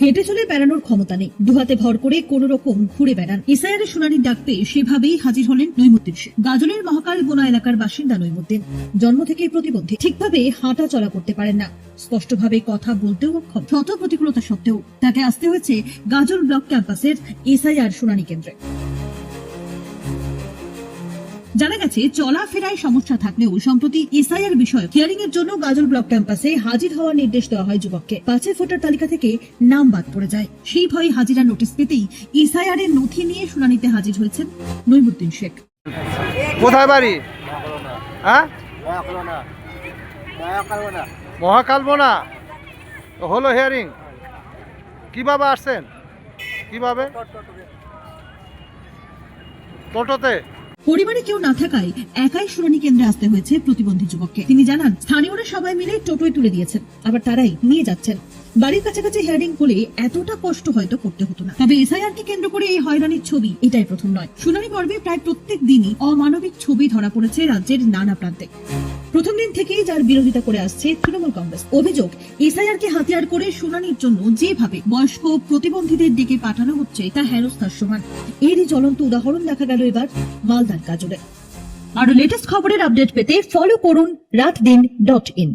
হেঁটে চলে বেড়ানোর ক্ষমতা নেই। দুহাতে ভর করে কোন রকম ঘুরে বেড়ান। এসআইআর শুনানির ডাক পেয়ে সেভাবেই হাজির হলেন নৈমুদ্দিন শেখ গাজলের মহাকাল বোনা এলাকার বাসিন্দা নৈমুদ্দিন। জন্ম থেকেই প্রতিবন্ধী। ঠিকভাবে হাঁটা চলা করতে পারেন না। স্পষ্টভাবে কথা বলতেও অক্ষম। শত প্রতিকূলতা সত্ত্বেও তাকে আসতে হয়েছে গাজল ব্লক ক্যাম্পাসের এসআইআর শুনানি কেন্দ্রে। জানা গেছে চলাফেরায় সমস্যা থাকলেও সম্প্রতি এসআইআর বিষয়ে হিয়ারিং এর জন্য গাজল ব্লক ক্যাম্পাসে হাজির হওয়ার নির্দেশ দেওয়া হয় যুবককে। পাঁচের ভোটার তালিকা থেকে নাম বাদ পড়ে যায়। সেই ভয়ে হাজিরা নোটিশ পেতেই এসআইআর এর নথি নিয়ে শুনানিতে হাজির হয়েছেন নইমুদ্দিন শেখ। কোথায় বাড়ি? হ্যাঁ? মহাকালবোনা। হলো হিয়ারিং কীভাবে আসছেন? কীভাবে টোটোতে? পরিবারে কেউ না থাকায় একাই শুনানি কেন্দ্রে আসতে হয়েছে প্রতিবন্ধী যুবককে। তিনি জানান, স্থানীয়রা সবাই মিলে টোটোয় তুলে দিয়েছেন, আবার তারাই নিয়ে যাচ্ছেন। বাড়ির কাছাকাছি হেয়ারিং করে এতটা কষ্ট হয়তো করতে হতো না। তবে এসআইআর কে কেন্দ্র করে এই হয়রানির ছবি এটাই প্রথম নয়। শুনানি পর্বে প্রায় প্রত্যেক দিনই অমানবিক ছবি ধরা পড়েছে রাজ্যের নানা প্রান্তে। প্রথম দিন থেকেই যার বিরোধিতা করে আসছে তৃণমূল কংগ্রেস। অভিযোগ এসআইআর কে হাতিয়ার করে শুনানির জন্য যেভাবে বয়স্ক প্রতিবন্ধীদের দিকে পাঠানো হচ্ছে, তা হেনস্থার সমান। এরই জ্বলন্ত উদাহরণ দেখা গেল এবার মালদার কাজলে। আরও লেটেস্ট খবরের আপডেট পেতে ফলো করুন রাত দিন ডট ইন